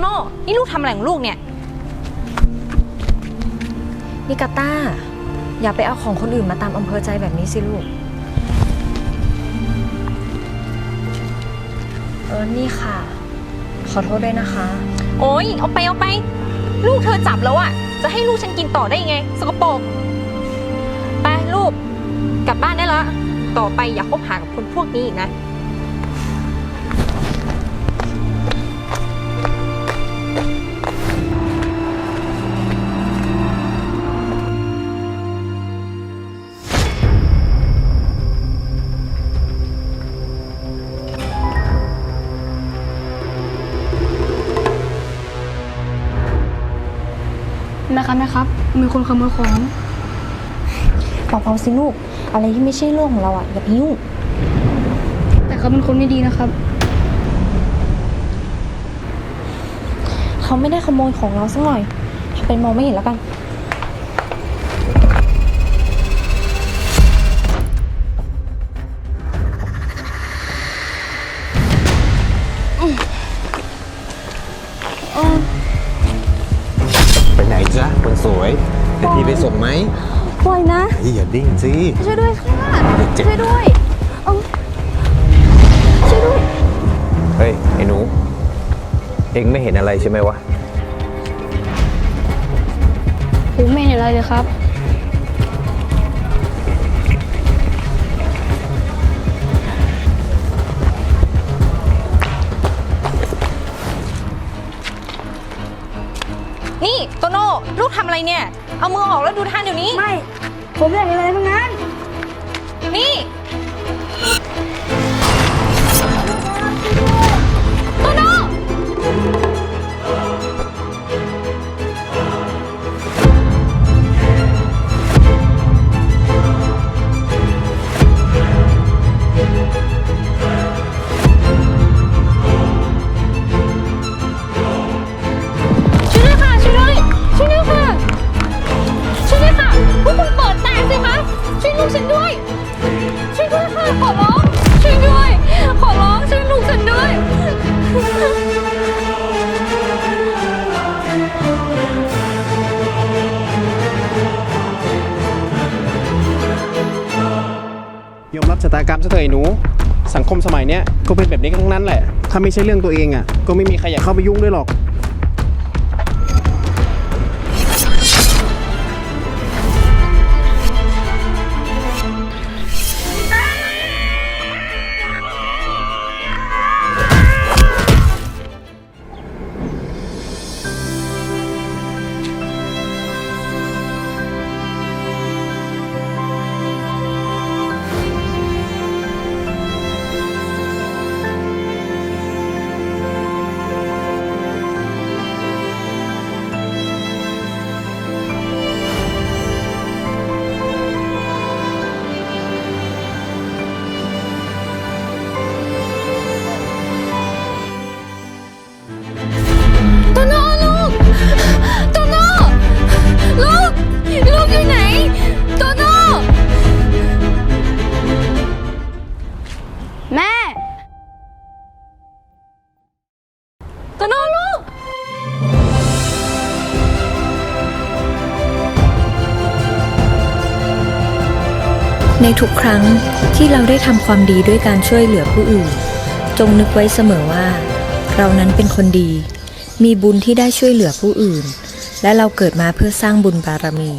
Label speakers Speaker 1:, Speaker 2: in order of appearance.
Speaker 1: โน่ นี่ลูกทำอะไรของลูกเนี่ย
Speaker 2: นิกาต้า อย่าไปเอาของคนอื่นมาตามอำเภอใจแบบนี้สิลูก เออ นี่ค่ะ ขอโทษด้วยนะคะ
Speaker 1: โอ๊ยเอาไปเอาไป ลูกเธอจับแล้วอะจะให้ลูกฉันกินต่อได้ยังไง สกปรก ไปลูก กลับบ้านได้แล้ว ต่อไปอย่าคบหากับคนพวกนี้อีกนะ
Speaker 3: นะครับนะครับ มีคนขโมยของ
Speaker 2: เบาๆสิลูก อะไรที่ไม่ใช่เรื่องของเราอะอย่าไปยุ่ง
Speaker 3: แต่เขาเป็นคนไม่ดีนะครับ
Speaker 2: เขาไม่ได้ขโมยของเราสักหน่อยทำเป็นมองไม่เห็นแล้วกัน
Speaker 4: ไปไหนจ๊ะคนสวยเดี๋ยวพี่ไปส่งไหม
Speaker 2: ปล่อยนะ
Speaker 4: เฮ้ยอย่าดิ้งสิ
Speaker 2: ช่วยด้วยค่ะ
Speaker 4: เดี๋ยวเจ็บ
Speaker 2: ช่วยด้วยเอาช่วยด้วย
Speaker 4: เฮ้ย ไอ้หนู เอ็งไม่เห็นอะไรใช่ไหมวะ
Speaker 3: ผมไม่เห็นอะไรเลยครับ
Speaker 1: ลูกทำอะไรเนี่ย เอามือออกแล้วดูท่าเดี๋ยวนี้
Speaker 3: ไม่ ผมไม่เห็นอะไรทั้งนั้น
Speaker 1: นี่ ชะตากรร
Speaker 5: มซะเถอะไอ้หนู สังคมสมัยเนี้ยก็เป็นแบบนี้กันทั้งนั้นแหละ ถ้าไม่ใช่เรื่องตัวเองอะ ก็ไม่มีใครอยากเข้าไปยุ่งด้วยหรอก
Speaker 1: โตโน่ลูก
Speaker 2: ในทุกครั้งที่เราได้ทำความดีด้วยการช่วยเหลือผู้อื่น จงนึกไว้เสมอว่า เรานั้นเป็นคนดี มีบุญที่ได้ช่วยเหลือผู้อื่น และเราเกิดมาเพื่อสร้างบุญบารมี